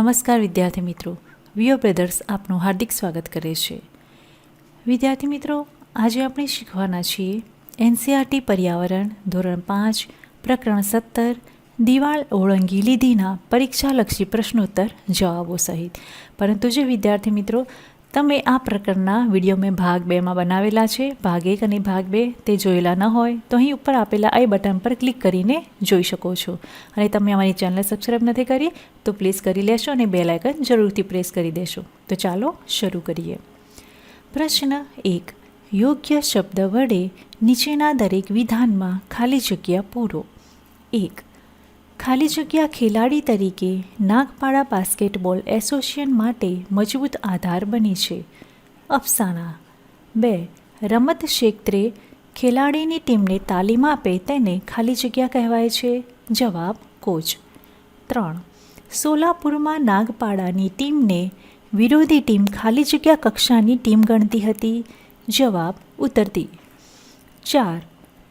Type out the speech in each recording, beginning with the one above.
નમસ્કાર વિદ્યાર્થી મિત્રો. વિયો બ્રધર્સ આપનું હાર્દિક સ્વાગત કરે છે. વિદ્યાર્થી મિત્રો, આજે આપણે શીખવાના છીએ એનસીઆરટી પર્યાવરણ ધોરણ પાંચ, પ્રકરણ સત્તર દિવાળ ઓળંગી લીધીના પરીક્ષાલક્ષી પ્રશ્નોત્તર જવાબો સહિત. પરંતુ જે વિદ્યાર્થી મિત્રો તમે આ પ્રકરણના વીડિયો મેં ભાગ બેમાં બનાવેલા છે. ભાગ એક અને ભાગ બે તે જોયેલા ન હોય તો અહીં ઉપર આપેલા આઈ બટન પર ક્લિક કરીને જોઈ શકો છો. અને તમે અમારી ચેનલ સબસ્ક્રાઈબ નથી કરી તો પ્લીઝ કરી લેશો અને બે લાયકન જરૂરથી પ્રેસ કરી દેશો. તો ચાલો શરૂ કરીએ. પ્રશ્ન એક. યોગ્ય શબ્દ વડે નીચેના દરેક વિધાનમાં ખાલી જગ્યા પૂરો. એક. ખાલી જગ્યા ખેલાડી તરીકે નાગપાડા બાસ્કેટબોલ એસોસિએશન માટે મજબૂત આધાર બની છે. અફસાના. બે. રમત ક્ષેત્રે ખેલાડીની ટીમને તાલીમ આપે તેને ખાલી જગ્યા કહેવાય છે. જવાબ, કોચ. ત્રણ. સોલાપુરમાં નાગપાડાની ટીમને વિરોધી ટીમ ખાલી જગ્યા કક્ષાની ટીમ ગણતી હતી. જવાબ, ઉતરતી. ચાર.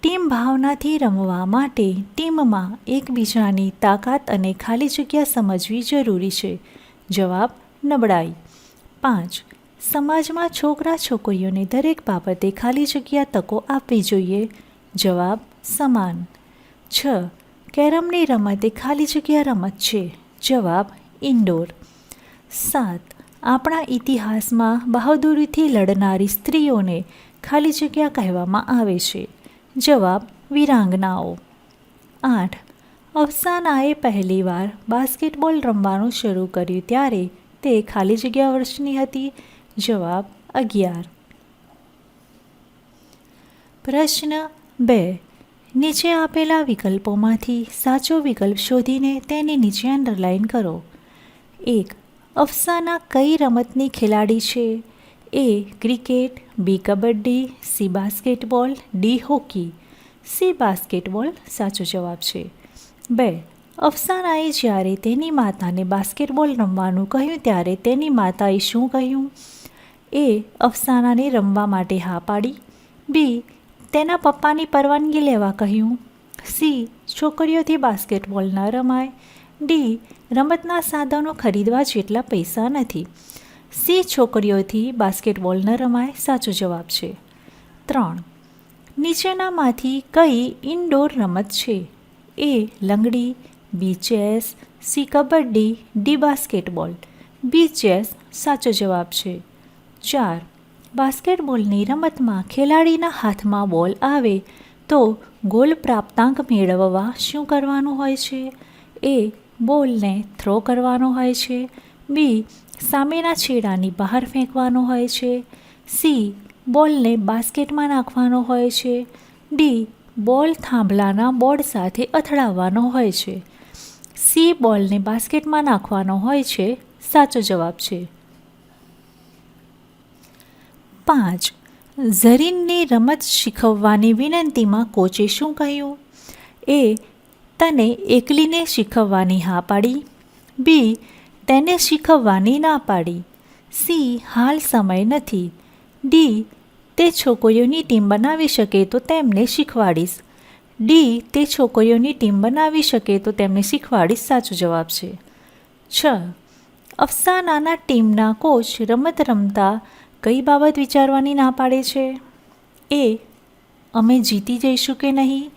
ટીમ ભાવનાથી રમવા માટે ટીમમાં એકબીજાની તાકાત અને ખાલી જગ્યા સમજવી જરૂરી છે. જવાબ, નબળાઈ. પાંચ, સમાજમાં છોકરા છોકરીઓને દરેક બાબતે ખાલી જગ્યા તકો આપવી જોઈએ. જવાબ, સમાન. છ, કેરમની રમત એ ખાલી જગ્યા રમત છે. જવાબ, ઇન્ડોર. સાત, આપણા ઇતિહાસમાં બહાદુરીથી લડનારી સ્ત્રીઓને ખાલી જગ્યા કહેવામાં આવે છે. જવાબ વિરાંગનાઓ. આઠ. અફસાનાએ પહેલીવાર બાસ્કેટબોલ રમવાનું શરૂ કર્યું ત્યારે તે ખાલી જગ્યા વર્ષની હતી. જવાબ અગિયાર. પ્રશ્ન બે. નીચે આપેલા વિકલ્પોમાંથી સાચો વિકલ્પ શોધીને તેની નીચે અંડરલાઇન કરો. એક. અફસાના કઈ રમતની ખેલાડી છે? A cricket B kabaddi C basketball D hockey C basketball સાચો જવાબ છે. બે, અફસાનાએ જ્યારે તેની માતાને બાસ્કેટબોલ રમવાનું કહ્યું, ત્યારે તેની માતાએ શું કહ્યું? એ અફસાનાને રમવા માટે હા પાડી. બી તેના પપ્પાની પરવાનગી લેવા કહ્યું. સી છોકરીઓથી બાસ્કેટબોલ ન રમાય. ડી રમતના સાધનો ખરીદવા જેટલા પૈસા નથી. સી છોકરીઓથી બાસ્કેટબોલ ન રમાય સાચો જવાબ છે. ત્રણ. નીચેનામાંથી કઈ ઇન્ડોર રમત છે? A langdi, B chess, C kabaddi, D basketball. B chess સાચો જવાબ છે. ચાર. બાસ્કેટબોલની રમતમાં ખેલાડીના હાથમાં બોલ આવે તો ગોલ પ્રાપ્તાંક મેળવવા શું કરવાનું હોય છે? એ બોલને થ્રો કરવાનો હોય છે. બી, સામેના છેડાની બહાર ફેંકવાનો હોય છે. સી, બોલને બાસ્કેટમાં નાખવાનો હોય છે. ડી, બોલ થાંભલાના બોર્ડ સાથે અથડાવવાનો હોય છે. સી, બોલને બાસ્કેટમાં નાખવાનો હોય છે. સાચો જવાબ છે. પાંચ, ઝરીનની રમત શીખવવાની વિનંતીમાં કોચે શું કહ્યું? એ, તને એકલીને શીખવવાની હા પાડી. બી તેને શીખવવાની ના પાડી. સી. હાલ સમય નથી. ડી. તે છોકરીઓની ટીમ બનાવી શકે તો તેમને શીખવાડીશ. ડી. તે છોકરીઓની ટીમ બનાવી શકે તો તેમને શીખવાડીશ સાચો જવાબ છે. છ. અફસાનાના ટીમના કોચ રમત રમતા કઈ બાબત વિચારવાની ના પાડે છે? એ. અમે જીતી જઈશું કે નહીં?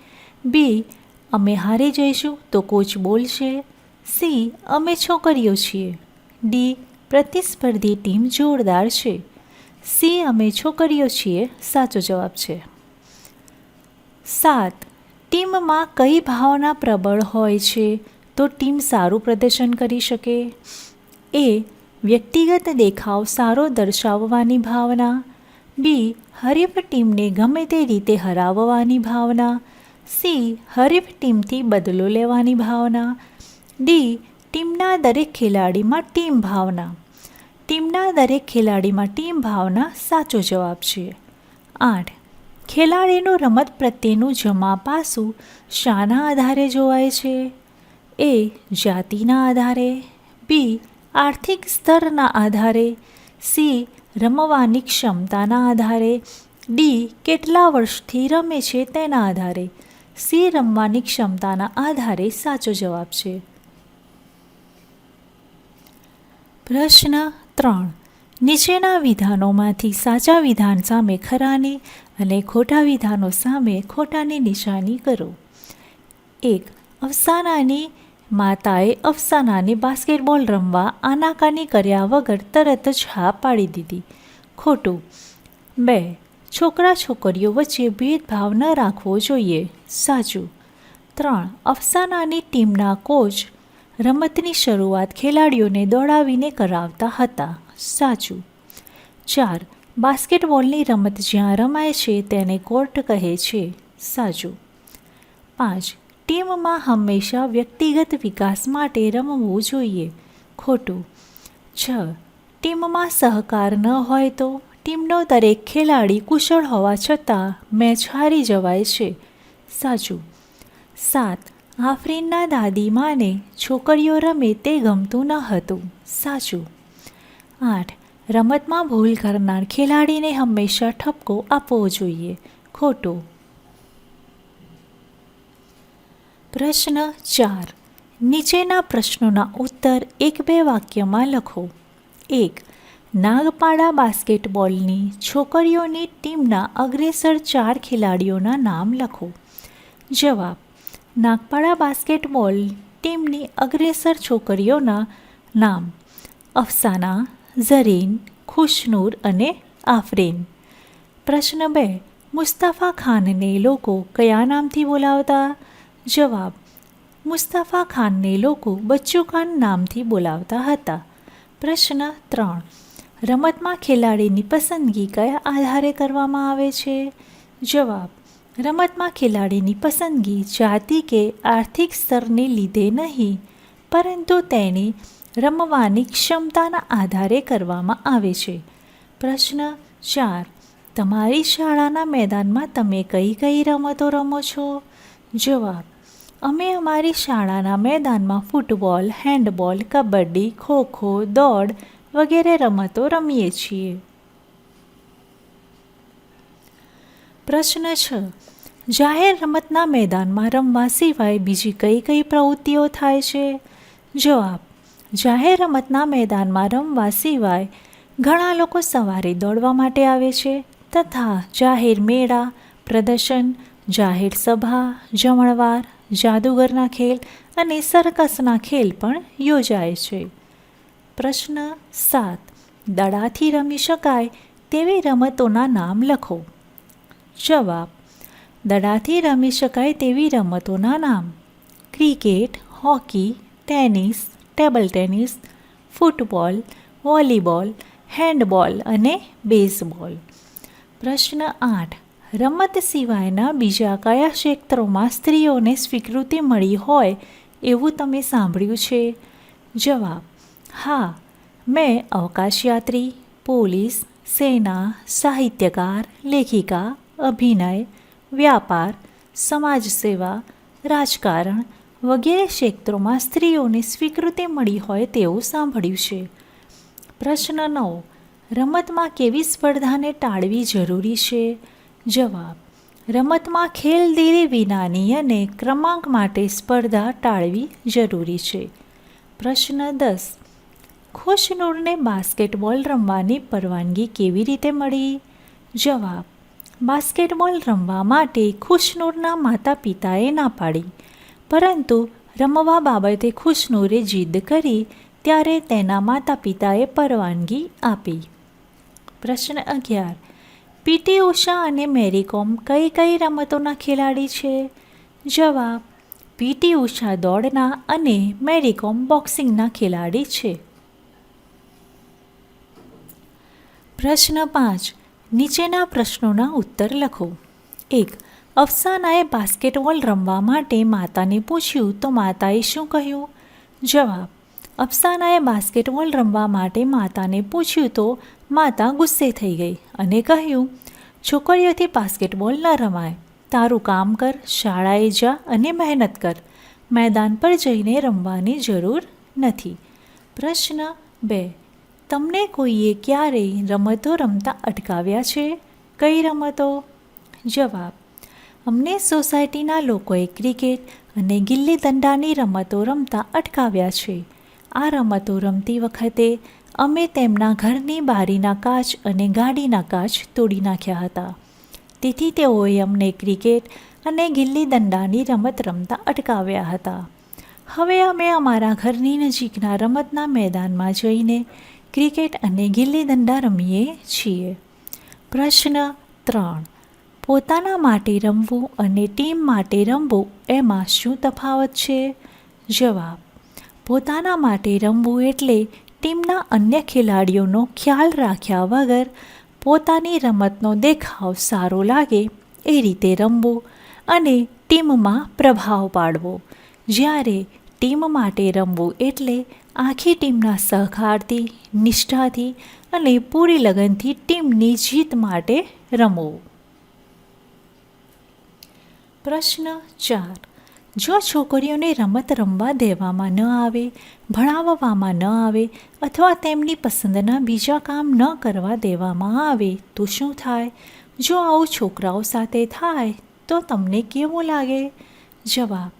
બી. અમે હારી જઈશું તો કોચ બોલશે. સી, અમે છોકરીઓ છીએ. ડી, પ્રતિસ્પર્ધી ટીમ જોરદાર છે. સી, અમે છોકરીઓ છીએ, સાચો જવાબ છે. સાત, ટીમમાં કઈ ભાવના પ્રબળ હોય છે, તો ટીમ સારું પ્રદર્શન કરી શકે? એ, વ્યક્તિગત દેખાવ સારો દર્શાવવાની ભાવના. બી, હરીફ ટીમને ગમે તે રીતે હરાવવાની ભાવના. સી, હરીફ ટીમથી બદલો લેવાની ભાવના. ડી, ટીમના દરેક ખેલાડીમાં ટીમ ભાવના. ટીમના દરેક ખેલાડીમાં ટીમ ભાવના સાચો જવાબ છે. આઠ, ખેલાડીનું રમત પ્રત્યેનું જમા પાસું શાના આધારે જોવાય છે? એ, જાતિના આધારે. બી, આર્થિક સ્તરના આધારે. સી, રમવાની ક્ષમતાના આધારે. ડી, કેટલા વર્ષથી રમે છે તેના આધારે. સી, રમવાની ક્ષમતાના આધારે સાચો જવાબ છે. પ્રશ્ન ત્રણ. નીચેના વિધાનોમાંથી સાચા વિધાન સામે ખરાની અને ખોટા વિધાનો સામે ખોટાની નિશાની કરો. એક. અફસાનાની, માતાએ અફસાનાને બાસ્કેટબોલ રમવા આનાકાની કર્યા વગર તરત જ હા પાડી દીધી. ખોટું. બે. છોકરા છોકરીઓ વચ્ચે ભેદભાવ ન રાખવો જોઈએ. સાચું. ત્રણ. અફસાનાની ટીમના કોચ રમતની શરૂઆત ખેલાડીઓને દોડાવીને કરાવતા હતા. સાચું. ચાર. બાસ્કેટબોલની રમત જ્યાં રમાય છે તેને કોર્ટ કહે છે. સાચું. પાંચ. ટીમમાં હંમેશા વ્યક્તિગત વિકાસ માટે રમવું જોઈએ. ખોટું. છ. ટીમમાં સહકાર ન હોય તો ટીમનો દરેક ખેલાડી કુશળ હોવા છતાં મેચ હારી જવાય છે. સાચું. સાત. આફરીનના દાદીમાને છોકરીઓ રમે તે ગમતું ન હતું. સાચું. આઠ. રમતમાં ભૂલ કરનાર ખેલાડીને હંમેશા ઠપકો આપવો જોઈએ. ખોટો. પ્રશ્ન ચાર. નીચેના પ્રશ્નોના ઉત્તર એક બે વાક્યમાં લખો. એક. નાગપાડા બાસ્કેટબોલની છોકરીઓની ટીમના અગ્રેસર ચાર ખેલાડીઓના નામ લખો. જવાબ. નાગપાડા બાસ્કેટબોલ ટીમની અગ્રેસર છોકરીઓના નામ અફસાના, ઝરીન, ખુશનૂર અને આફરીન. પ્રશ્ન બે, મુસ્તફા ખાનને લોકો કયા નામથી બોલાવતા? જવાબ, મુસ્તફા ખાનને લોકો બચ્ચુ ખાન નામથી બોલાવતા હતા. પ્રશ્ન ત્રણ, રમતમાં ખેલાડીની પસંદગી કયા આધારે કરવામાં આવે છે? જવાબ રમતમાં ખેલાડીની પસંદગી જાતિ કે આર્થિક સ્તરને લીધે નહીં, પરંતુ તેની રમવાની ક્ષમતાના આધારે કરવામાં આવે છે. પ્રશ્ન ચાર, તમારી શાળાના મેદાનમાં તમે કઈ કઈ રમતો રમો છો? જવાબ, અમે અમારી શાળાના મેદાનમાં ફૂટબોલ, હેન્ડબોલ, કબડ્ડી, ખોખો, દોડ વગેરે રમતો રમીએ છીએ. પ્રશ્ન છ. જાહેર રમતના મેદાનમાં રમવા સિવાય બીજી કઈ કઈ પ્રવૃત્તિઓ થાય છે? જવાબ. જાહેર રમતના મેદાનમાં રમવા સિવાય ઘણા લોકો સવારે દોડવા માટે આવે છે તથા જાહેર મેળા, પ્રદર્શન, જાહેર સભા, જમણવાર, જાદુગરના ખેલ અને સરકસના ખેલ પણ યોજાય છે. પ્રશ્ન સાત. દડાથી રમી શકાય તેવી રમતોના નામ લખો. જવાબ, દડાથી રમી શકાય તેવી રમતોના નામ. Cricket, hockey, tennis, table tennis, football, volleyball, handball અને બેઝબોલ. પ્રશ્ન આઠ, રમત સિવાયના બીજા કયા ક્ષેત્રોમાં સ્ત્રીઓને સ્વીકૃતિ મળી હોય એવું તમે સાંભળ્યું છે? જવાબ, હા, મેં અવકાશયાત્રી, પોલીસ, સેના, સાહિત્યકાર, લેખિકા અભિનય, વ્યાપાર સમાજસેવા રાજકારણ વગેરે ક્ષેત્રોમાં સ્ત્રીઓને સ્વીકૃતિ મળી હોય તેવું સાંભળ્યું છે. પ્રશ્ન નવ, રમતમાં કેવી સ્પર્ધાને ટાળવી જરૂરી છે? જવાબ, રમતમાં ખેલદીરી વિનાની અને ક્રમાંક માટે સ્પર્ધા ટાળવી જરૂરી છે. પ્રશ્ન દસ ખુશનૂરને બાસ્કેટબોલ રમવાની પરવાનગી કેવી રીતે મળી? જવાબ બાસ્કેટબોલ રમવા માટે ખુશનૂરના માતા પિતાએ ના પાડી. પરંતુ રમવા બાબતે ખુશનૂરે જીદ કરી ત્યારે તેના માતા પિતાએ પરવાનગી આપી. પ્રશ્ન અગિયાર. પીટી ઉષા અને મેરી કોમ કઈ કઈ રમતોના ખેલાડી છે? જવાબ, પીટી ઉષા દોડના અને મેરી કોમ બોક્સિંગના ખેલાડી છે. પ્રશ્ન પાંચ. નીચેના પ્રશ્નોના ઉત્તર લખો. એક, અફસાનાએ બાસ્કેટબોલ રમવા માટે માતાને પૂછ્યું, તો માતાએ શું કહ્યું? જવાબ, અફસાનાએ બાસ્કેટબોલ રમવા માટે માતાને પૂછ્યું તો માતા ગુસ્સે થઈ ગઈ અને કહ્યું, છોકરીઓથી બાસ્કેટબોલ ન રમાય. તારું કામ કર, શાળાએ જા અને મહેનત કર. મેદાન પર જઈને રમવાની જરૂર નથી પ્રશ્ન બે તમને કોઈએ ક્યારેય રમતો રમતા અટકાવ્યા છે? કઈ રમતો? જવાબ, અમને સોસાયટીના લોકોએ ક્રિકેટ અને ગિલ્લી દંડાની રમતો રમતા અટકાવ્યા છે. આ રમતો રમતી વખતે અમે તેમના ઘરની બારીના કાચ અને ગાડીના કાચ તોડી નાખ્યા હતા. તેથી તેઓએ અમને ક્રિકેટ અને ગિલ્લી દંડાની રમત રમતા અટકાવ્યા હતા. હવે અમે અમારા ઘરની નજીકના રમતના મેદાનમાં જઈને ક્રિકેટ અને ગિલ્લી દંડા રમીએ છીએ. પ્રશ્ન ત્રણ. પોતાના માટે રમવું અને ટીમ માટે રમવું એમાં શું તફાવત છે? જવાબ. પોતાના માટે રમવું એટલે ટીમના અન્ય ખેલાડીઓનો ખ્યાલ રાખ્યા વગર પોતાની રમતનો દેખાવ સારો લાગે એ રીતે રમવું અને ટીમમાં પ્રભાવ પાડવો. જ્યારે ટીમ માટે રમવું એટલે આખી ટીમના સહકારથી, નિષ્ઠાથી અને પૂરી લગનથી ટીમની જીત માટે રમો. પ્રશ્ન ચાર. જો છોકરીઓને રમત રમવા દેવામાં ન આવે, ભણાવવામાં ન આવે અથવા તેમની પસંદના બીજા કામ ન કરવા દેવામાં આવે, તો શું થાય? જો આવું છોકરાઓ સાથે થાય, તો તમને કેવું લાગે? જવાબ.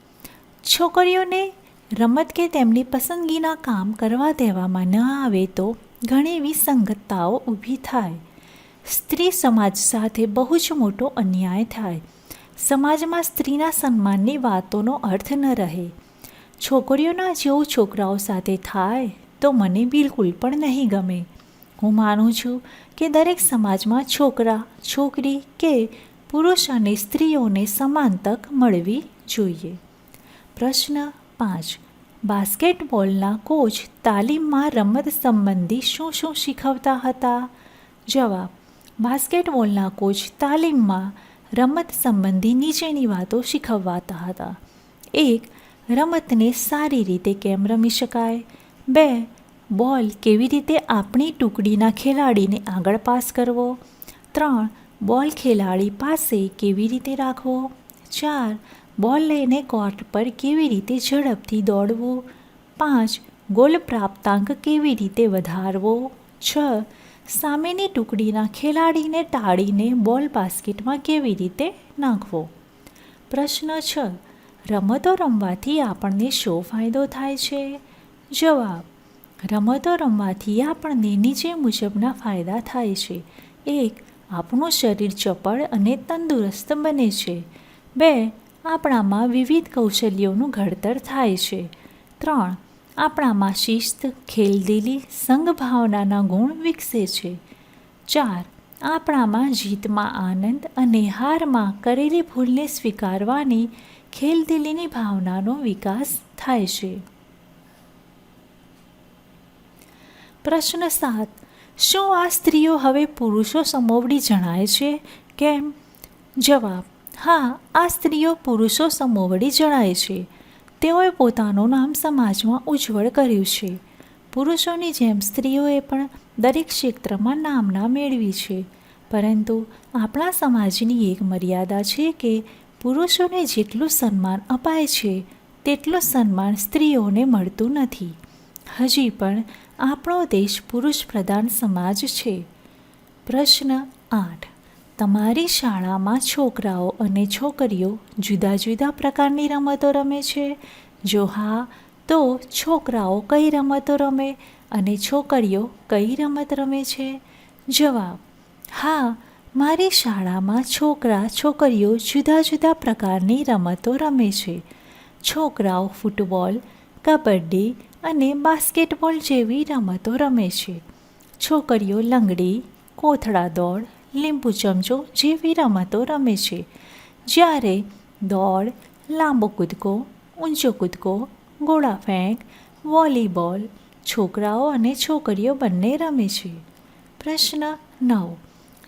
છોકરીઓને રમત કે તેમની પસંદગીના કામ કરવા દેવામાં ન આવે તો ઘણી વિસંગતતાઓ ઊભી થાય. સ્ત્રી સમાજ સાથે બહુ જ મોટો અન્યાય થાય. સમાજમાં સ્ત્રીના સન્માનની વાતોનો અર્થ ન રહે. છોકરીઓના જેવું છોકરાઓ સાથે થાય તો મને બિલકુલ પણ નહીં ગમે. હું માનું છું કે દરેક સમાજમાં છોકરા, છોકરી કે પુરુષ અને સ્ત્રીઓને સમાન તક મળવી જોઈએ. પ્રશ્ન પાંચ. બાસ્કેટબોલના કોચ તાલીમમાં રમત સંબંધી શું શું શીખવતા હતા? જવાબ, બાસ્કેટબોલના કોચ તાલીમમાં રમત સંબંધી નીચેની વાતો શીખવવાતા હતા. એક, રમતને સારી રીતે કેમ રમી શકાય? બે, બોલ કેવી રીતે આપણી ટુકડીના ખેલાડીને આગળ પાસ કરવો? ત્રણ, બોલ ખેલાડી પાસે કેવી રીતે રાખવો? ચાર બોલ લઈને કોર્ટ પર કેવી રીતે ઝડપથી દોડવું? પાંચ, ગોલ પ્રાપ્તાંક કેવી રીતે વધારવો? છ, સામેની ટુકડીના ખેલાડીને ટાળીને બોલ બાસ્કેટમાં કેવી રીતે નાખવો? પ્રશ્ન છ, રમતો રમવાથી આપણને શો ફાયદો થાય છે? જવાબ, રમતો રમવાથી આપણને નીચે મુજબના ફાયદા થાય છે. એક, આપણું શરીર ચપળ અને તંદુરસ્ત બને છે. બે આપણામાં વિવિધ કૌશલ્યોનું ઘડતર થાય છે. ત્રણ, આપણામાં શિસ્ત, ખેલદિલી, સંઘભાવનાના ગુણ વિકસે છે. ચાર, આપણામાં જીતમાં આનંદ અને હારમાં કરેલી ભૂલને સ્વીકારવાની ખેલદિલીની ભાવનાનો વિકાસ થાય છે. પ્રશ્ન સાત, શું આ સ્ત્રીઓ હવે પુરુષો સમોવડી જણાય છે? કેમ? જવાબ હા, આ સ્ત્રીઓ પુરુષો સમોવડી જણાય છે. તેઓએ પોતાનું નામ સમાજમાં ઉજ્જવળ કર્યું છે. પુરુષોની જેમ સ્ત્રીઓએ પણ દરેક ક્ષેત્રમાં નામના મેળવી છે. પરંતુ આપણા સમાજની એક મર્યાદા છે કે પુરુષોને જેટલું સન્માન અપાય છે, તેટલું સન્માન સ્ત્રીઓને મળતું નથી. હજી પણ આપણો દેશ પુરુષ પ્રધાન સમાજ છે. પ્રશ્ન આઠ. તમારી શાળામાં છોકરાઓ અને છોકરીઓ જુદા જુદા પ્રકારની રમતો રમે છે? જો હા, તો છોકરાઓ કઈ રમતો રમે અને છોકરીઓ કઈ રમત રમે છે? જવાબ, હા, મારી શાળામાં છોકરા છોકરીઓ જુદા જુદા પ્રકારની રમતો રમે છે. છોકરાઓ ફૂટબોલ, કબડ્ડી અને બાસ્કેટબોલ જેવી રમતો રમે છે. છોકરીઓ લંગડી કોથળા દોડ લીંબુ ચમચો જેવી રમતો રમે છે. જ્યારે દોડ, લાંબો કૂદકો, ઊંચો કૂદકો, ગોળા ફેંક, વોલીબોલ, છોકરાઓ અને છોકરીઓ બંને રમે છે. પ્રશ્ન નવ.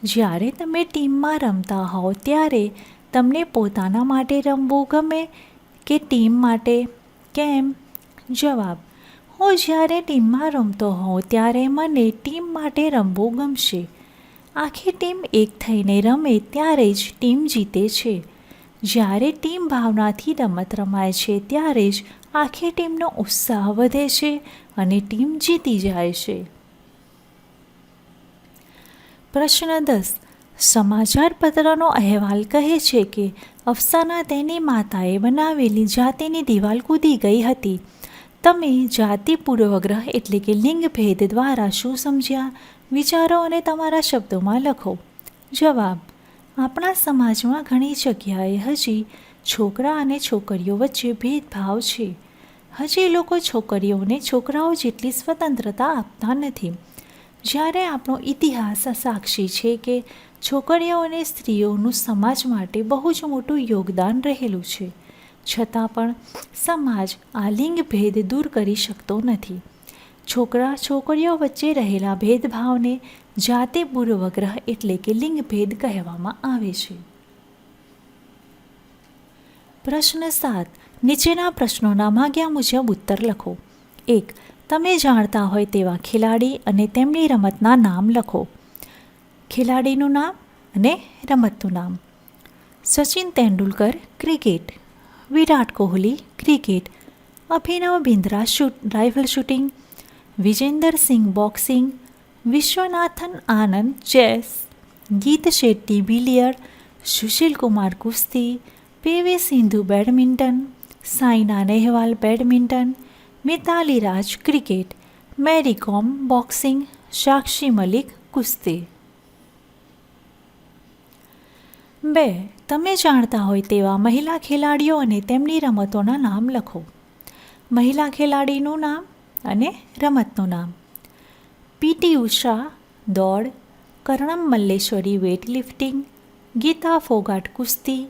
જ્યારે તમે ટીમમાં રમતા હોવ ત્યારે તમને પોતાના માટે રમવું ગમે કે ટીમ માટે? કેમ? જવાબ. હું જ્યારે ટીમમાં રમતો હોઉં ત્યારે મને ટીમ માટે રમવું ગમશે. આખી ટીમ એક થઈને રમે ત્યારે જ ટીમ જીતે છે. જ્યારે ટીમ ભાવનાથી રમત રમાય છે ત્યારે જ આખી ટીમનો ઉત્સાહ વધે છે અને ટીમ જીતી જાય છે. પ્રશ્ન દસ. સમાચાર પત્રનો અહેવાલ કહે છે કે અફસાના તેની માતાએ બનાવેલી જાતિની દિવાલ કૂદી ગઈ હતી. તમે જાતિ પૂર્વગ્રહ એટલે કે લિંગ ભેદ દ્વારા શું સમજ્યા? વિચારો અને તમારા શબ્દોમાં લખો. જવાબ, આપણા સમાજમાં ઘણી જગ્યાએ હજી છોકરા અને છોકરીઓ વચ્ચે ભેદભાવ છે. હજી લોકો છોકરીઓને છોકરાઓ જેટલી સ્વતંત્રતા આપતા નથી. જ્યારે આપણો ઇતિહાસ સાક્ષી છે કે છોકરીઓ અને સ્ત્રીઓનું સમાજ માટે બહુ જ મોટું યોગદાન રહેલું છે, છતાં પણ સમાજ આ લિંગ ભેદ દૂર કરી શકતો નથી. છોકરા, છોકરીઓ વચ્ચે રહેલા ભેદભાવને જાતિ પૂર્વગ્રહ એટલે કે લિંગ ભેદ કહેવામાં આવે છે. પ્રશ્ન સાત. નીચેના પ્રશ્નોના માગ્યા મુજબ ઉત્તર લખો. એક. તમે જાણતા હોય તેવા ખેલાડી અને તેમની રમતના નામ લખો. ખેલાડીનું નામ અને રમતનું નામ. Sachin Tendulkar, cricket. Virat Kohli, cricket. Abhinav Bindra shoot, rifle shooting. Vijender Singh boxing Viswanathan Anand chess Geet Shetty billiard Sushil Kumar કુસ્તી PV Sindhu badminton Saina Nehwal badminton Mithali Raj cricket Mary Kom boxing Sakshi Malik કુસ્તી બે, તમે જાણતા હોય તેવા મહિલા ખેલાડીઓ અને તેમની રમતોના નામ લખો. મહિલા ખેલાડીનું નામ અને રમતનું નામ. પીટી ઉષા, દોડ, કર્ણમ મલ્લેશ્વરી વેઇટ લિફ્ટિંગ ગીતા ફોગાટ કુસ્તી,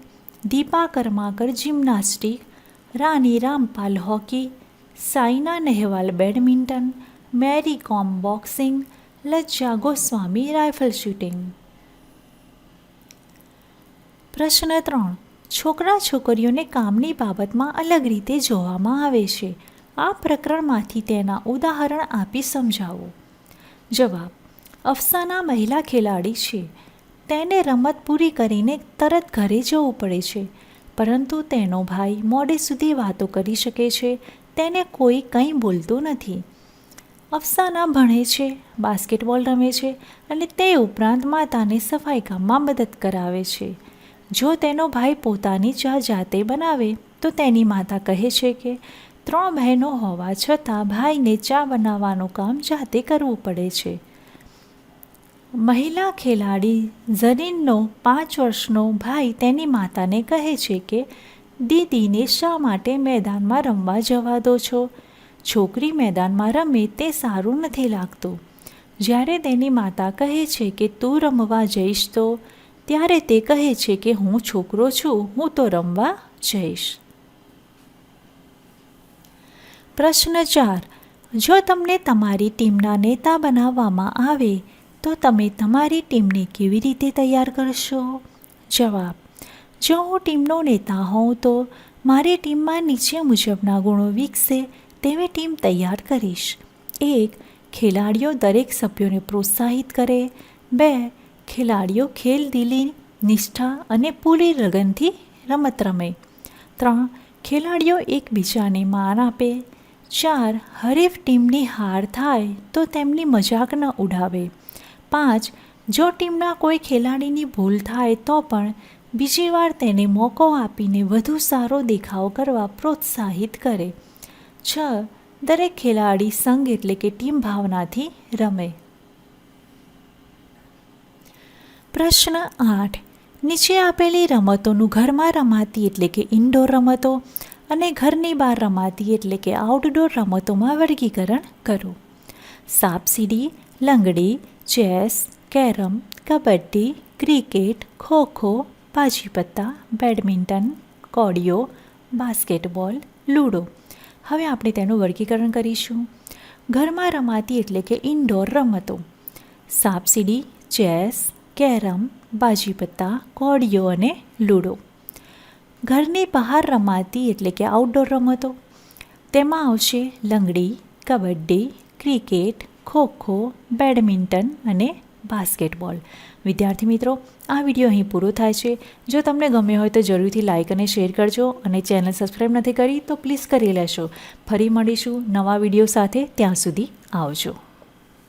Dipa Karmakar gymnastic Rani Rampal hockey, Saina Nehwal badminton Mary Kom boxing લજ્જા ગોસ્વામી રાઇફલ શૂટિંગ પ્રશ્ન ત્રણ. છોકરા છોકરીઓને કામની બાબતમાં અલગ રીતે જોવામાં આવે છે. આ પ્રકરણમાંથી તેના ઉદાહરણ આપી સમજાવો. જવાબ, અફસાના મહિલા ખેલાડી છે. તેને રમત પૂરી કરીને તરત ઘરે જવું પડે છે, પરંતુ તેનો ભાઈ મોડે સુધી વાતો કરી શકે છે, તેને કોઈ કંઈ બોલતું નથી. અફસાના ભણે છે, બાસ્કેટબોલ રમે છે અને તે ઉપરાંત માતાને સફાઈ કામમાં મદદ કરાવે છે. જો તેનો ભાઈ પોતાની ચા જાતે બનાવે, તો તેની માતા કહે છે કે ત્રણ બહેનો હોવા છતાં ભાઈને ચા બનાવવાનું કામ જાતે કરવું પડે છે. મહિલા ખેલાડી ઝરીનનો પાંચ વર્ષનો ભાઈ તેની માતાને કહે છે કે, દીદીને શા માટે મેદાનમાં રમવા જવા દો છો? છોકરી મેદાનમાં રમે તે સારું નથી લાગતું. જ્યારે તેની માતા કહે છે કે, તું રમવા જઈશ તો? ત્યારે તે કહે છે કે, હું છોકરો છું, હું તો રમવા જઈશ. પ્રશ્ન ચાર, જો તમને તમારી ટીમના નેતા બનાવવામાં આવે, તો તમે તમારી ટીમને કેવી રીતે તૈયાર કરશો? જવાબ, જો હું ટીમનો નેતા હોઉં તો મારી ટીમમાં નીચે મુજબના ગુણો વિકસે તેવી ટીમ તૈયાર કરીશ. એક, ખેલાડીઓ દરેક સભ્યોને પ્રોત્સાહિત કરે. બે, ખેલાડીઓ ખેલ દિલી, નિષ્ઠા અને પૂરી લગનથી રમત રમે. ત્રણ, ખેલાડીઓ એકબીજાને માન આપે. ચાર હરીફ ટીમની હાર થાય તો તેમની મજાક ન ઉડાવે. પાંચ, જો ટીમના કોઈ ખેલાડીની ભૂલ થાય તો પણ બીજી વાર તેને મોકો આપીને વધુ સારો દેખાવ કરવા પ્રોત્સાહિત કરે. છ, દરેક ખેલાડી સંઘ એટલે કે ટીમ ભાવનાથી રમે. પ્રશ્ન આઠ. નીચે આપેલી રમતોનું ઘરમાં રમાતી એટલે કે ઇન્ડોર રમતો અને ઘરની બહાર રમાતી એટલે કે આઉટડોર રમતોમાં વર્ગીકરણ કરો. સાપસીડી લંગડી, chess, carrom, kabaddi, cricket, kho kho પાજીપત્તા badminton, કોડિયો, બાસ્કેટબોલ, લૂડો. હવે આપણે તેનું વર્ગીકરણ કરીશું. ઘરમાં રમાતી એટલે કે ઇન્ડોર રમતો. સાપસીડી ચેસ, કેરમ, બાજીપત્તા, કોડિયો અને લૂડો. ઘરની બહાર રમાતી એટલે કે આઉટડોર રમતો. તેમાં આવશે લંગડી, કબડ્ડી, ક્રિકેટ, ખોખો, બેડમિન્ટન અને બાસ્કેટબોલ. વિદ્યાર્થી મિત્રો, આ વીડિયો અહીં પૂરો થાય છે. જો તમને ગમ્યો હોય તો જરૂરથી લાઇક અને શેર કરજો અને ચેનલ સબસ્ક્રાઈબ નથી કરી તો પ્લીઝ કરી લેશો. ફરી મળીશું નવા વીડિયો સાથે. ત્યાં સુધી આવજો.